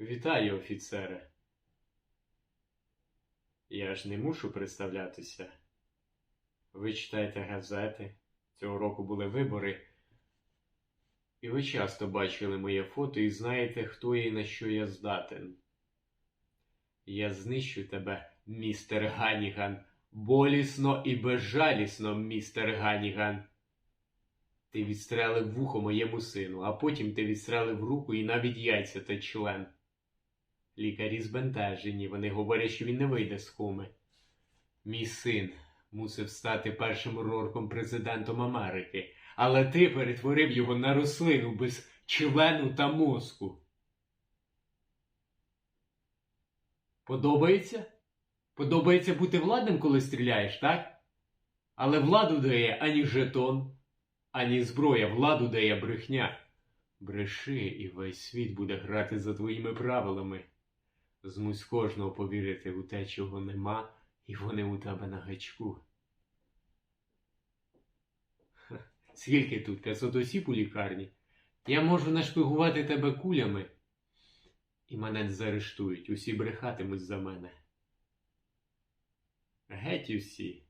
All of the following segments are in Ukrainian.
Вітаю, офіцере. Я ж не мушу представлятися. Ви читаєте газети. Цього року були вибори. І ви часто бачили моє фото і знаєте, хто я і на що я здатен. Я знищу тебе, містер Ганіган, болісно і безжалісно, містер Ганіган. Ти відстрелив вухо моєму сину, а потім ти відстрелив руку і навіть яйця та член. Лікарі збентежені, вони говорять, що він не вийде з коми. Мій син мусив стати першим рорком президентом Америки, але ти перетворив його на рослину без члену та мозку. Подобається? Подобається бути владним, коли стріляєш, так? Але владу дає ані жетон, ані зброя, владу дає брехня. Бреши, і весь світ буде грати за твоїми правилами. Змусь кожного повірити у те, чого нема, і вони у тебе на гачку. Ха, Скільки тут? 500 осіб у лікарні? Я можу нашпигувати тебе кулями, і мене заарештують, усі брехатимуть за мене. Геть усі.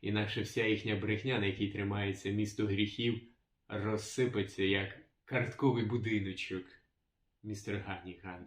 Інакше вся їхня брехня, на якій тримається місто гріхів, розсипеться, як картковий будиночок, містер Ганіган.